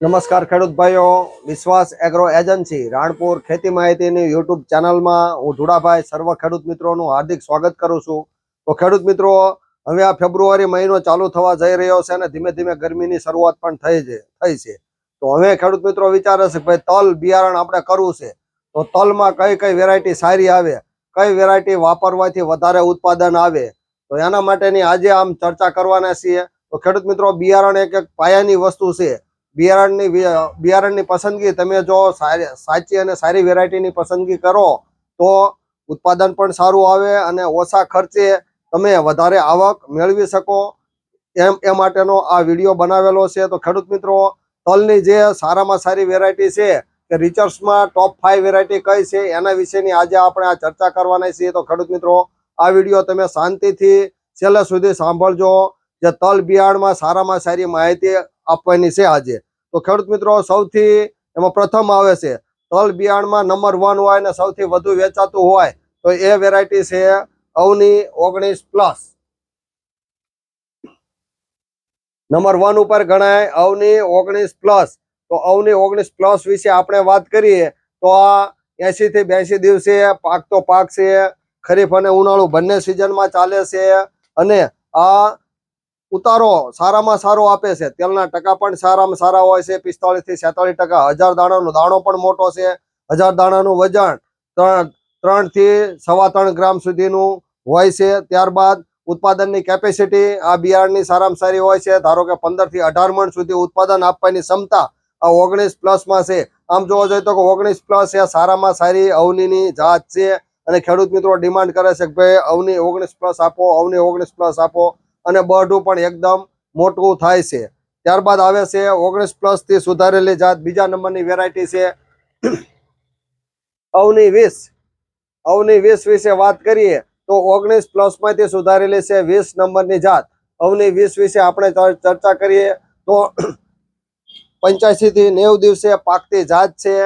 નમસ્કાર ખેડૂત ભાઈઓ, વિશ્વાસ એગ્રો એજન્સી, રાણપુર ખેતી માહિતીની યુટ્યુબ ચેનલમાં હું ધુડાભાઈ, સર્વ ખેડૂત મિત્રોનું હાર્દિક સ્વાગત કરું છું. તો ખેડૂત મિત્રો, હવે આ ફેબ્રુઆરી મહિનો ચાલુ થવા જઈ રહ્યો છે અને ધીમે ધીમે ગરમીની શરૂઆત પણ થઈ છે થઈ છે. તો હવે ખેડૂત મિત્રો વિચારે છે ભાઈ તલ બિયારણ આપણે કરવું છે. તો તલમાં કઈ કઈ વેરાયટી સારી આવે, કઈ વેરાયટી વાપરવાથી વધારે ઉત્પાદન આવે? તો એના માટેની આજે આમ ચર્ચા કરવાના છીએ. તો ખેડૂત મિત્રો, બિયારણ એક એક પાયાની વસ્તુ છે. બિયારણની બિયારણની પસંદગી તમે જો સાચી અને સારી વેરાયટીની પસંદગી કરો, તો ઉત્પાદન પણ સારું આવે અને ઓછા ખર્ચે તમે વધારે આવક મેળવી શકો. એમ એ માટેનો આ વીડિયો બનાવેલો છે. તો ખેડૂત મિત્રો, તલની જે સારામાં સારી વેરાયટી છે, કે રિચર્સમાં ટોપ ફાઈવ વેરાયટી કઈ છે, એના વિશેની આજે આપણે આ ચર્ચા કરવાના છીએ. તો ખેડૂત મિત્રો, આ વીડિયો તમે શાંતિથી છેલ્લે સુધી સાંભળજો. જે તલ બિયારણમાં સારામાં સારી માહિતી આપવાની છે આજે. તો ખેડૂત મિત્રો, સૌથી એમાં પ્રથમ આવે છે, તલ બિયાણમાં નંબર વન હોય અને સૌથી વધુ વેચાતું હોય, તો એ વેરાયટી છે અવની ઓગણીસ પ્લસ નંબર વન ઉપર ગણાય અવની ઓગણીસ પ્લસ તો અવની ઓગણીસ પ્લસ વિશે આપણે વાત કરીએ, તો આ એસી થી બેસી દિવસે પાકતો પાક છે, ખરીફ અને ઉનાળુ બંને સિઝનમાં ચાલે છે, અને આ ઉતારો સારામાં સારો આપે છે. તેલના ટકા પણ સારામાં સારા હોય છે. પિસ્તાળીસથી સેતાળીસ ટકા. હજાર દાણાનો દાણો પણ મોટો છે. હજાર દાણાનું વજન ત્રણ ત્રણથી સવા ત્રણ ગ્રામ સુધીનું હોય છે. ત્યારબાદ ઉત્પાદનની કેપેસિટી આ બિયારણની સારામાં સારી હોય છે. ધારો કે પંદરથી અઢાર મણ સુધી ઉત્પાદન આપવાની ક્ષમતા આ ઓગણીસ પ્લસમાં છે. આમ જોવા જોઈએ તો ઓગણીસ પ્લસ એ સારામાં સારી અવનીની જાત છે. અને ખેડૂત મિત્રો ડિમાન્ડ કરે છે કે ભાઈ અવની ઓગણીસ પ્લસ આપો, અવની ઓગણીસ પ્લસ આપો. અને બઢું પણ એકદમ મોટું થાય છે. ત્યારબાદ આવે છે ઓગણીસ પ્લસથી સુધારેલી જાત. બીજા નંબરની વેરાયટી છે અવની વીસ. અવની વીસ વિશે વાત કરીએ તો ઓગણીસ પ્લસમાંથી સુધારેલી છે વીસ નંબરની જાત. અવની વીસ વિશે આપણે ચર્ચા કરીએ તો પંચ્યાસી થી નેવું દિવસે પાકતી જાત છે.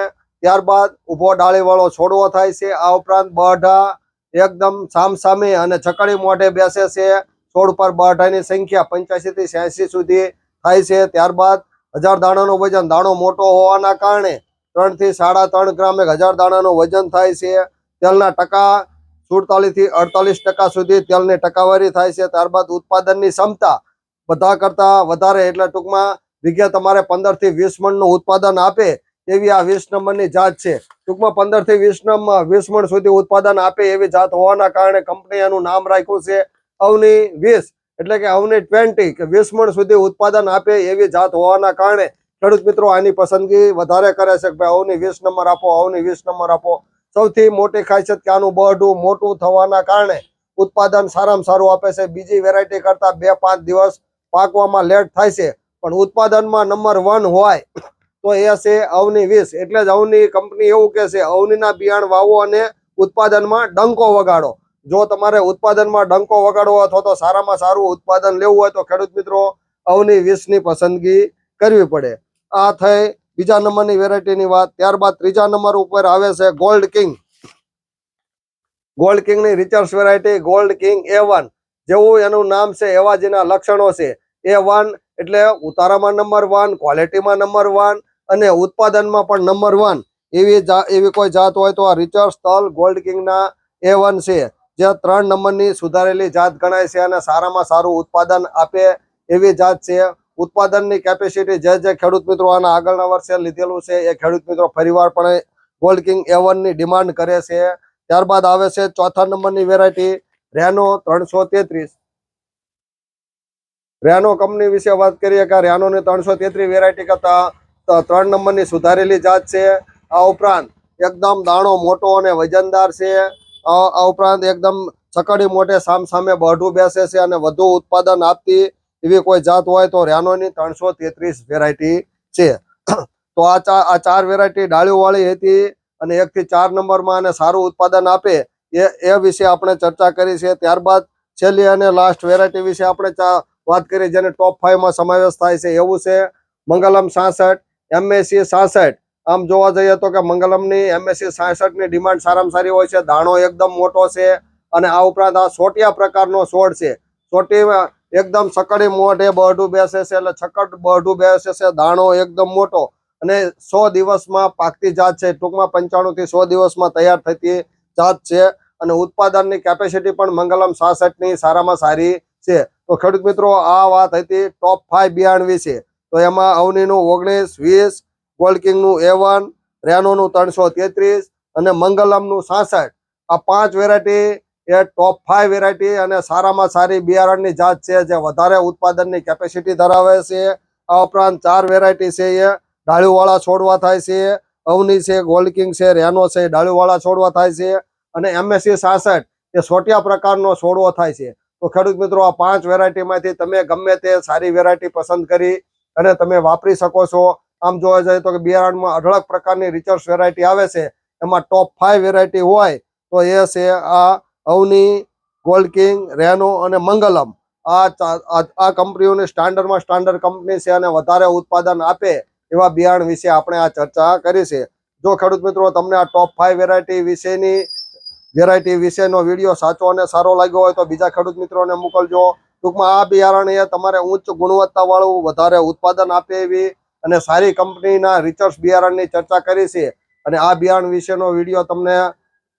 ત્યારબાદ ઊભો ડાળી વાળો છોડવો થાય છે. આ ઉપરાંત બઢા, એકદમ સામસામે અને ચકડી મોઢે બેસે છે. છોડ પર બાઢાની સંખ્યા પંચ્યાસી થી છ્યાસી સુધી થાય છે. ત્યારબાદ હજાર દાણાનું વજન, દાણો મોટો હોવાના કારણે ત્રણથી સાડા ત્રણ ગ્રામ એક હજાર દાણાનું વજન થાય છે. તેલના ટકા સુડતાલીસથી અડતાલીસ ટકા સુધી તેલની ટકાવારી થાય છે. ત્યારબાદ ઉત્પાદનની ક્ષમતા બધા કરતા વધારે એટલે ટૂંકમાં વીઘે તમારે પંદરથી વીસ મણનું ઉત્પાદન આપે એવી આ વીસ નંબરની જાત છે. ટૂંકમાં પંદરથી વીસ નંબર વીસ મણ સુધી ઉત્પાદન આપે એવી જાત હોવાના કારણે કંપની એનું નામ રાખ્યું છે. અવની વીસ, એટલે કે અવની ટ્વેન્ટી કે વીસ મણ સુધી ઉત્પાદન આપે એવી જાત હોવાના કારણે ખેડૂત મિત્રો આની પસંદગી વધારે કરે છે કે ભાઈ અવની વીસ નંબર આપો, અવની વીસ નંબર આપો. સૌથી મોટી ખાસિયત કે આનું બઢું મોટું થવાના કારણે ઉત્પાદન સારામાં સારું આપે છે. બીજી વેરાયટી કરતા બે, પાંચ દિવસ પાકવામાં લેટ થાય છે. પણ ઉત્પાદનમાં નંબર વન હોય તો એ છે અવની વીસ. એટલે જ અવની કંપની એવું કે છે, અવનીના બિયાણ વાવો અને ઉત્પાદનમાં ડંકો વગાડો. જો તમારે ઉત્પાદનમાં ડંકો વગાડવો અથવા તો સારામાં સારું ઉત્પાદન લેવું હોય તો ખેડૂત મિત્રો, અવની વીસની પસંદગી કરવી પડે. આ થઈ બીજા નંબરની વેરાયટીની વાત. ત્યારબાદ ત્રીજા નંબર ઉપર આવે છે ગોલ્ડ કિંગ. ગોલ્ડ કિંગની research variety gold king A one. જેવું એનું નામ છે એવા જેના લક્ષણો છે. એ વન એટલે ઉતારામાં નંબર વન, ક્વોલિટીમાં નંબર વન અને ઉત્પાદનમાં પણ નંબર વન. એવી એવી કોઈ જાત હોય તો આ રિચર્સ તલ ગોલ્ડ કિંગના એ વન છે. જે ત્રણ નંબરની સુધારેલી જાત ગણાય છે અને સારામાં સારું ઉત્પાદન આપે એવી જાત છે. ઉત્પાદનની કેપેસિટી જે જે ખેડૂત મિત્રો આના આગળના વર્ષે લીધેલું છે, એ ખેડૂત મિત્રો ફરીવાર પણ ગોલ્ડ કિંગ એવનની ડિમાન્ડ કરે છે. ત્યારબાદ આવે છે ચોથા નંબરની વેરાયટી રેનો ત્રણસો તેત્રીસ. રેનો કંપની વિશે વાત કરીએ કે રેનો ની ત્રણસો તેત્રીસ વેરાયટી કરતા ત્રણ નંબરની સુધારેલી જાત છે. આ ઉપરાંત એકદમ દાણો મોટો અને વજનદાર છે. આ ઉપરાંત એકદમ ચકડી મોટે સામ સામે બઢું બેસે છે અને વધુ ઉત્પાદન આપતી એવી કોઈ જાત હોય તો રેનોની ત્રણસો તેત્રીસ વેરાયટી છે. તો આ ચાર આ ચાર વેરાયટી ડાળીઓ વાળી હતી અને એકથી ચાર નંબરમાં અને સારું ઉત્પાદન આપે એ એ વિશે આપણે ચર્ચા કરી છે. ત્યારબાદ છેલ્લી અને લાસ્ટ વેરાયટી વિશે આપણે વાત કરી જેને ટોપ ફાઈવમાં સમાવેશ થાય છે. એવું છે મંગલમ સાસઠ એમએસી સાસઠ આમ જોવા જઈએ તો કે મંગલમની એમએસસી સાસઠની ડિમાન્ડ સારામાં સારી હોય છે, દાણો એકદમ મોટો છે અને આ ઉપરાંત આ સોટિયા પ્રકારનો છોડ છે. સોટી એકદમ સકડી મોઢે બઢું બેસે છે એટલે છકડ બઢું બેસે છે, દાણો એકદમ મોટો અને સો દિવસમાં પાકતી જાત છે. ટૂંકમાં પંચાણું થી સો દિવસમાં તૈયાર થતી જાત છે અને ઉત્પાદનની કેપેસિટી પણ મંગલમ સાસઠની સારામાં સારી છે. તો ખેડૂત મિત્રો, આ વાત હતી ટોપ ફાઈવ બિયાણ વિશે તો એમાં અવનીનું ઓગણીસ, વીસ ગોલ્ડ કિંગનું એ વન રેનોનું ત્રણસો તેત્રીસ અને મંગલમનું સાસઠ. આ પાંચ વેરાયટી એ ટોપ ફાઈવ વેરાયટી અને સારામાં સારી બિયારણની જાત છે જે વધારે ઉત્પાદનની કેપેસિટી ધરાવે છે. આ ઉપરાંત ચાર વેરાયટી છે એ. ડાળીવાળા છોડવા થાય છે. અવની છે ગોલ્ડ કિંગ છે, રેનો છે, ડાળીવાળા છોડવા થાય છે. અને એમએસસી સાસઠ એ સોટિયા પ્રકારનો છોડવો થાય છે. તો ખેડૂત મિત્રો, આ પાંચ વેરાયટીમાંથી તમે ગમે તે સારી વેરાયટી પસંદ કરી અને તમે વાપરી શકો છો. આમ જોવા જઈએ તો કે બિયારણમાં અઢળક પ્રકારની રિચર્સ વેરાયટી આવે છે. એમાં ટોપ ફાઈવ વેરાયટી હોય તો એ છે આ અવની, ગોલ્ડ કિંગ, રેનો અને મંગલમ. આ આ કંપનીઓની સ્ટાન્ડર્ડમાં સ્ટાન્ડર્ડ કંપની છે અને વધારે ઉત્પાદન આપે એવા બિયારણ વિશે આપણે આ ચર્ચા કરી છે. જો ખેડૂત મિત્રો, તમને આ ટોપ ફાઈવ વેરાયટી વિશેની વેરાયટી વિશેનો વીડિયો સાચો અને સારો લાગ્યો હોય તો બીજા ખેડૂત મિત્રોને મોકલજો. ટૂંકમાં આ બિયારણ એ તમારે ઉચ્ચ ગુણવત્તાવાળું વધારે ઉત્પાદન આપે એવી અને સારી કંપનીના રિચર્સ બિયારણની ચર્ચા કરી છે. અને આ બિયારણ વિશેનો વીડિયો તમને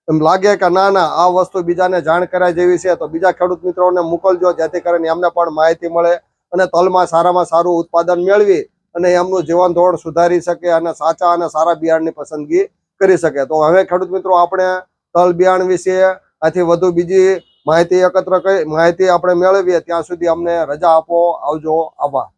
એમ લાગે કે ના ના, આ વસ્તુ બીજાને જાણ કરાય જેવી છે, તો બીજા ખેડૂત મિત્રોને મોકલજો, જેથી કરીને એમને પણ માહિતી મળે અને તલમાં સારામાં સારું ઉત્પાદન મેળવી અને એમનું જીવન ધોરણ સુધારી શકે અને સાચા અને સારા બિયારણની પસંદગી કરી શકે. તો હવે ખેડૂત મિત્રો, આપણે તલ બિયારણ વિશે આથી વધુ બીજી માહિતી એકત્ર કરી, માહિતી આપણે મેળવીએ, ત્યાં સુધી અમને રજા આપો, આવજો, આભાર.